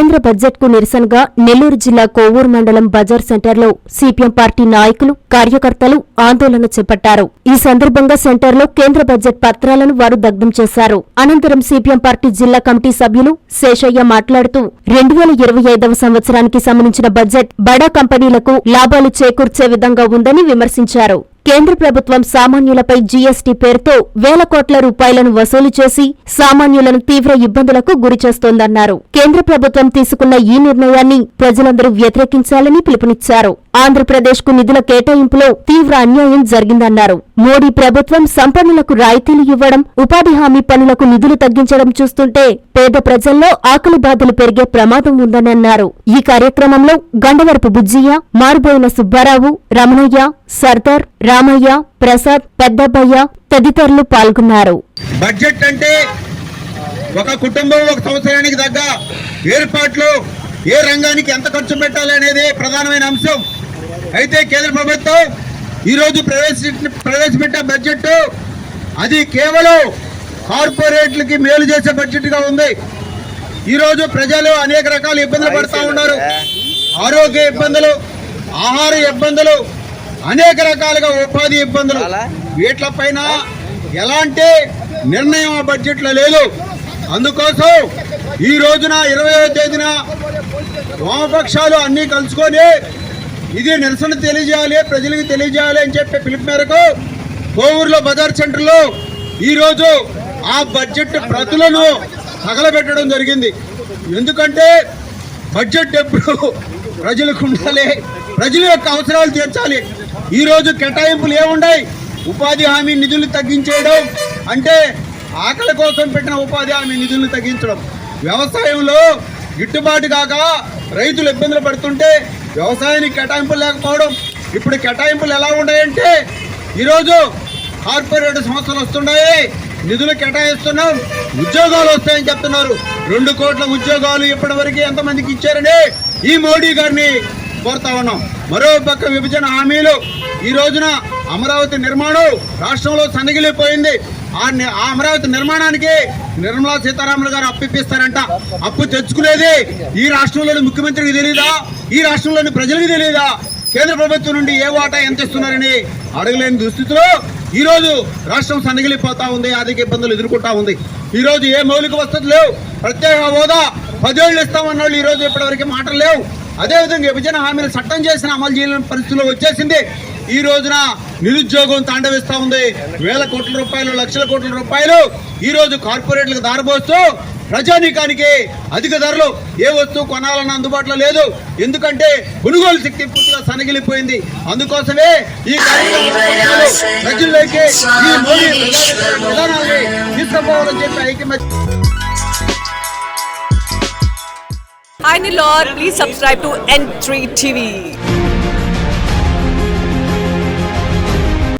కేంద్ర బడ్జెట్కు నిరసనగా నెల్లూరు జిల్లా కోవూరు మండలం బజార్ సెంటర్లో సిపిఎం పార్టీ నాయకులు కార్యకర్తలు ఆందోళన చేపట్టారు. ఈ సందర్భంగా సెంటర్లో కేంద్ర బడ్జెట్ పత్రాలను వారు దగ్ధం చేశారు. అనంతరం సిపిఎం పార్టీ జిల్లా కమిటీ సభ్యులు శేషయ్య మాట్లాడుతూ రెండు వేల ఇరవై ఐదవ సంవత్సరానికి సంబంధించిన బడ్జెట్ బడా కంపెనీలకు లాభాలు చేకూర్చే విధంగా ఉందని విమర్శించారు. కేంద్ర ప్రభుత్వం సామాన్యులపై జీఎస్టీ పేరుతో వేల కోట్ల రూపాయలను వసూలు చేసి సామాన్యులను తీవ్ర ఇబ్బందులకు గురిచేస్తోందన్నారు కేంద్ర ప్రభుత్వం తీసుకున్న ఈ నిర్ణయాన్ని ప్రజలందరూ వ్యతిరేకించాలని పిలుపునిచ్చారు. ఆంధ్రప్రదేశ్కు నిధుల కేటాయింపులో తీవ్ర అన్యాయం జరిగిందన్నారు. మోడీ ప్రభుత్వం సంపన్నులకు రాయితీలు ఇవ్వడం ఉపాధి హామీ పనులకు నిధులు తగ్గించడం చూస్తుంటే పేద ప్రజల్లో ఆకలి బాధలు పెరిగే ప్రమాదం ఉందని అన్నారు ఈ కార్యక్రమంలో గండవరపు బుజ్జియ్య మారుబోయిన సుబ్బారావు రమణయ్య సర్దార్ రామయ్య ప్రసాద్ పెద్దబ్బయ్య తదితరులు పాల్గొన్నారు. బడ్జెట్ అంటే ఒక కుటుంబం ఒక సంవత్సరానికి తగ్గ ఏర్పాట్లు ఏ రంగానికి ఎంత ఖర్చు పెట్టాలి అనేది ప్రధానమైన అంశం. అయితే కేంద్ర ప్రభుత్వం ఈరోజు ప్రవేశ ప్రవేశపెట్టే బడ్జెట్ అది కేవలం కార్పొరేట్లకి మేలు చేసే బడ్జెట్గా ఉంది. ఈరోజు ప్రజలు అనేక రకాల ఇబ్బందులు పడుతూ ఉన్నారు. ఆరోగ్య ఇబ్బందులు ఆహార ఇబ్బందులు అనేక రకాలుగా ఉపాధి ఇబ్బందులు. వీటిపైన ఎలాంటి నిర్ణయం ఆ బడ్జెట్లో లేదు. అందుకోసం ఈ రోజున ఇరవై తేదీన వామపక్షాలు అన్నీ కలుసుకొని ఇది నిరసన తెలియజేయాలి ప్రజలకు తెలియజేయాలి అని చెప్పే పిలుపు మేరకు కోవూరులో బజార్ సెంటర్లో ఈరోజు ఆ బడ్జెట్ ప్రతులను తగలబెట్టడం జరిగింది. ఎందుకంటే బడ్జెట్ ఎప్పుడు ప్రజలకు ఉండాలి ప్రజల యొక్క అవసరాలు తీర్చాలి. ఈరోజు కేటాయింపులు ఏముండాయి? ఉపాధి హామీ నిధులు తగ్గించేయడం అంటే ఆకలి కోసం పెట్టిన ఉపాధి హామీ నిధులను తగ్గించడం. వ్యవసాయంలో గిట్టుబాటు కాక రైతులు ఇబ్బందులు పడుతుంటే వ్యవసాయానికి కేటాయింపులు లేకపోవడం ఇప్పుడు కేటాయింపులు ఎలా ఉన్నాయంటే ఈరోజు కార్పొరేట్ సంస్థలు వస్తున్నాయి నిధులు కేటాయిస్తున్నాం ఉద్యోగాలు వస్తాయని చెప్తున్నారు. రెండు కోట్ల ఉద్యోగాలు ఇప్పటివరకు ఎంతమందికి ఇచ్చారని ఈ మోడీ గారిని కోరుతా ఉన్నాం. మరో పక్క విభజన హామీలు ఈ రోజున అమరావతి నిర్మాణం రాష్ట్రంలో సన్నగిలిపోయింది. ఆ అమరావతి నిర్మాణానికి నిర్మలా సీతారామన్ గారు అప్పు ఇప్పిస్తారంట. అప్పు తెచ్చుకునేది ఈ రాష్ట్రంలోని ముఖ్యమంత్రికి తెలియదా ఈ రాష్ట్రంలోని ప్రజలకు తెలియదా? కేంద్ర ప్రభుత్వం నుండి ఏ వాటా ఎంత ఇస్తున్నారని అడగలేని దుస్థితిలో ఈరోజు రాష్ట్రం సన్నగిలిపోతా ఉంది ఆర్థిక ఇబ్బందులు ఎదుర్కొంటా ఉంది. ఈరోజు ఏ మౌలిక వసతులు లేవు? ప్రత్యేక హోదా పదేళ్ళు ఇస్తామన్న వాళ్ళు ఈరోజు ఇప్పటివరకు మాటలు లేవు. అదేవిధంగా విభజన హామీలు చట్టం చేసిన అమలు చేయలేని పరిస్థితుల్లో వచ్చేసింది. ఈ రోజున నిరుద్యోగం తాండవిస్తా ఉంది. వేల కోట్ల రూపాయలు లక్షల కోట్ల రూపాయలు ఈ రోజు కార్పొరేట్లకు దారబోస్తూ ప్రజానీకానికి అధిక ధరలు ఏ వస్తువు కొనాలన్న అందుబాటులో లేదు. ఎందుకంటే కొనుగోలు శక్తి పూర్తిగా సనగిలిపోయింది. అందుకోసమే ఈ కార్యక్రమాలు ప్రజల్లోకి ఈ మోడీ విధానాన్ని తీసుకుపోవాలని చెప్పి ఐక్యమత్య Hi Nilor, please subscribe to N3 TV.